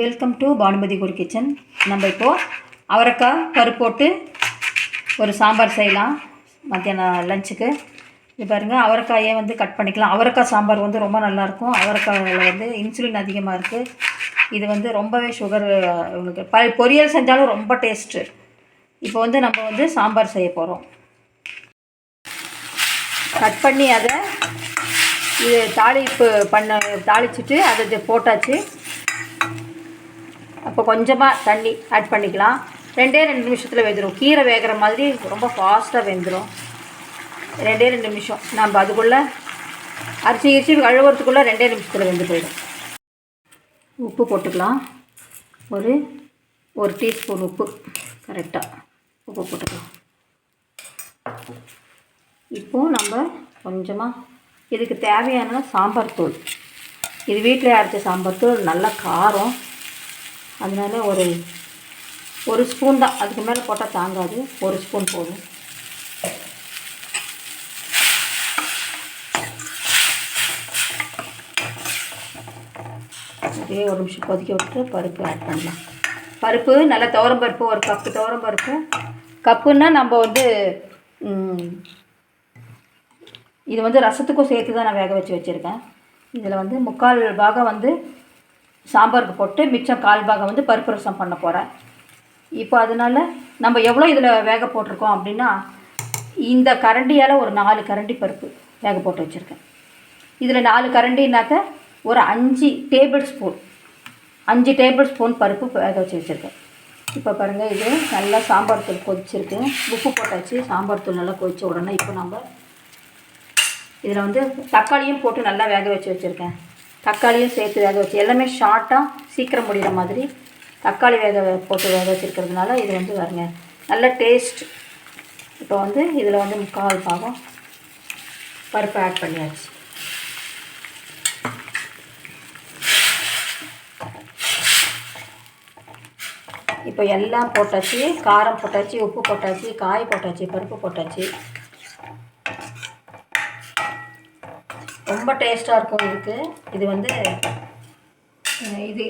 Welcome to Bhanumathi Guru kitchen நம்ம இப்போது அவரைக்காய் பருப்பு போட்டு ஒரு சாம்பார் செய்யலாம் மத்தியானம் லஞ்சுக்கு இது பாருங்கள் அவரைக்காயே வந்து கட் பண்ணிக்கலாம். அவரைக்காய் சாம்பார் வந்து ரொம்ப நல்லாயிருக்கும். அவரைக்காயில் வந்து இன்சுலின் அதிகமாக இருக்குது இது வந்து ரொம்பவே சுகர் உங்களுக்கு ப பொரியல் செஞ்சாலும் ரொம்ப டேஸ்ட்டு இப்போ வந்து நம்ம வந்து சாம்பார் செய்ய போகிறோம் கட் பண்ணி அதை இது தாளிப்பு பண்ண தாளிச்சிட்டு அதை போட்டாச்சு. அப்போ கொஞ்சமாக தண்ணி ஆட் பண்ணிக்கலாம். ரெண்டே ரெண்டு நிமிஷத்தில் வெந்துடும் கீரை வேகிற மாதிரி ரொம்ப ஃபாஸ்ட்டாக வெந்துடும் ரெண்டே ரெண்டு நிமிஷம். நம்ம அதுக்குள்ளே அரிசி அரிசி கழுவுறதுக்குள்ளே ரெண்டே நிமிஷத்தில் வெந்து போயிடும். உப்பு போட்டுக்கலாம். ஒரு ஒரு டீஸ்பூன் உப்பு. கரெக்டாக உப்பு போட்டுக்கலாம். இப்போது நம்ம கொஞ்சமாக இதுக்கு தேவையான சாம்பார் தூள். இது வீட்டில் அரைச்ச சாம்பார் தூள். நல்லா காரம். அதனால ஒரு ஒரு ஸ்பூன் தான். அதுக்கு மேலே போட்டால் தாங்காது. ஒரு ஸ்பூன் போதும். அப்படியே ஒரு நிமிஷம் கொதிக்க விட்டு பருப்பு ஆட் பண்ணலாம். பருப்பு நல்லா துவரம் பருப்பு ஒரு கப்பு துவரம் பருப்பு. கப்புன்னா நம்ம வந்து இது வந்து ரசத்துக்கும் சேர்த்து தான் நான் வேக வச்சு வச்சுருக்கேன். இதில் வந்து முக்கால் பாகம் வந்து சாம்பாருக்கு போட்டு மிச்சம் கால் பாகம் வந்து பருப்பு ரசம் பண்ண போகிறேன் இப்போ அதனால் நம்ம எவ்வளோ இதில் வேக போட்டிருக்கோம் அப்படின்னா இந்த கரண்டியால் ஒரு நாலு கரண்டி பருப்பு வேக போட்டு வச்சுருக்கேன். இதில் நாலு கரண்டினாக்க ஒரு அஞ்சு டேபிள் ஸ்பூன் அஞ்சு டேபிள் ஸ்பூன் பருப்பு வேக வச்சு வச்சுருக்கேன். இப்போ பாருங்கள் இது நல்லா சாம்பார் தூள் கொதிச்சிருக்கு. உப்பு போட்டாச்சு சாம்பார் தூள் நல்லா கொதிச்ச உடனே இப்போ நம்ம இதில் வந்து தக்காளியும் போட்டு நல்லா வேக வச்சு வச்சுருக்கேன். தக்காளியும் சேர்த்து வேக வச்சு எல்லாமே ஷார்ட்டாக சீக்கிரம் முடிகிற மாதிரி தக்காளி வேக போட்டு வேக வச்சுருக்கிறதுனால இது வந்து வருங்க நல்ல டேஸ்ட் இப்போ வந்து இதில் வந்து முக்கால் பாகம் பருப்பு ஆட் பண்ணியாச்சு. இப்போ எல்லாம் போட்டாச்சு காரம் போட்டாச்சு உப்பு போட்டாச்சு காய் போட்டாச்சு பருப்பு போட்டாச்சு. ரொம்ப டேஸ்ட்டாக இருக்கும் இதுக்கு. இது வந்து இது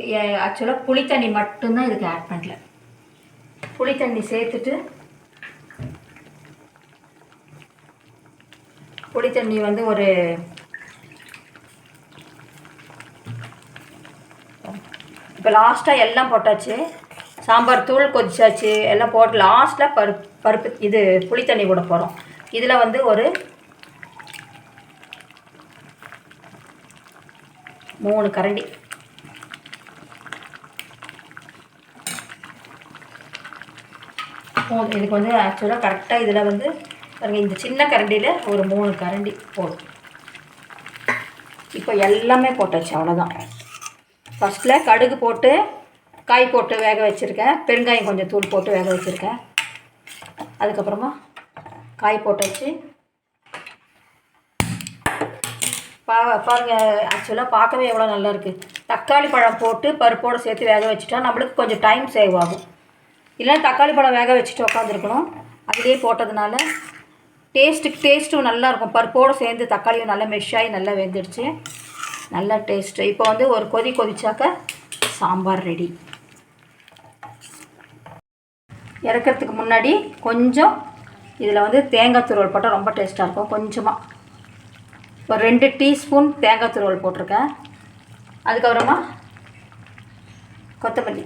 ஆக்சுவலாக புளித்தண்ணி மட்டும்தான் இதுக்கு ஆட் பண்ணல. புளித்தண்ணி சேர்த்துட்டு புளித்தண்ணி வந்து ஒரு இப்போ லாஸ்ட்டாக எல்லாம் போட்டாச்சு. சாம்பார் தூள் கொதிச்சாச்சு. எல்லாம் போட்டு லாஸ்ட்டில் பருப்பு பருப்பு இது புளித்தண்ணி கூட போகிறோம் இதில் வந்து ஒரு மூணு கரண்டி. மூணு இதுக்கு வந்து ஆக்சுவலாக கரெக்டாக இதில் வந்து பாருங்கள் இந்த சின்ன கரண்டியில் ஒரு மூணு கரண்டி போதும். இப்போ எல்லாமே போட்டாச்சு அவ்வளோதான் ஃபஸ்ட்டில் கடுகு போட்டு காய் போட்டு வேக வச்சுருக்கேன். பெருங்காயம் கொஞ்சம் தூள் போட்டு வேக வச்சுருக்கேன். அதுக்கப்புறமா காய் போட்டாச்சு. பா பாருங்க ஆக்சுவலாக பார்க்கவே எவ்வளோ நல்லா இருக்குது தக்காளி பழம் போட்டு பருப்போடு சேர்த்து வேக வச்சுட்டா நம்மளுக்கு கொஞ்சம் டைம் சேவ் ஆகும். இல்லைன்னா தக்காளி பழம் வேக வச்சுட்டு உட்காந்துருக்கணும் அதிலே போட்டதுனால டேஸ்ட்டுக்கு டேஸ்ட்டும் நல்லாயிருக்கும் பருப்போடு சேர்ந்து தக்காளியும் நல்லா மெஷ்ஷாகி நல்லா வெந்துடுச்சு. நல்லா டேஸ்ட்டு இப்போ வந்து ஒரு கொதி கொதிச்சாக்க சாம்பார் ரெடி இறக்கிறதுக்கு முன்னாடி கொஞ்சம் இதில் வந்து தேங்காய் துருவல் போட்டால் ரொம்ப டேஸ்ட்டாக இருக்கும். கொஞ்சமாக ஒரு ரெண்டு டீஸ்பூன் தேங்காய் துருவல் போட்டிருக்கேன். அதுக்கப்புறமா கொத்தமல்லி.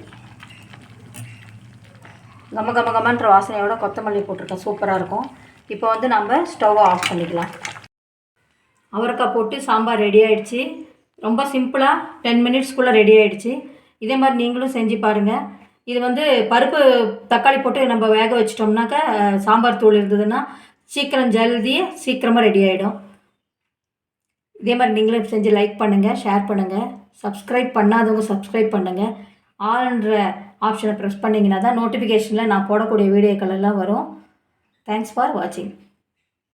கம கம கமன்ற வாசனையோட கொத்தமல்லி போட்டிருக்கேன். சூப்பராக இருக்கும். இப்போ வந்து நம்ம ஸ்டவ்வை ஆஃப் பண்ணிக்கலாம். அவரைக்காய் போட்டு சாம்பார் ரெடி ஆகிடுச்சு ரொம்ப சிம்பிளாக டென் மினிட்ஸ்க்குள்ளே ரெடி ஆகிடுச்சு இதே மாதிரி நீங்களும் செஞ்சு பாருங்கள் இது வந்து பருப்பு தக்காளி போட்டு நம்ம வேக வச்சிட்டோம்னாக்கா சாம்பார் தூள் இருந்ததுன்னா சீக்கிரம் ஜல்தி சீக்கிரமாக ரெடி ஆகிடும் இதே மாதிரி நீங்களும் செஞ்சு லைக் பண்ணுங்கள் ஷேர் பண்ணுங்கள் சப்ஸ்கிரைப் பண்ணாதவங்க சப்ஸ்கிரைப் பண்ணுங்கள் ஆல்ன்ற ஆப்ஷனை ப்ரெஸ் பண்ணிங்கன்னா தான் நோட்டிஃபிகேஷனில் நான் போடக்கூடிய வீடியோக்கள் எல்லாம் வரும். தேங்க்ஸ் ஃபார் வாட்சிங்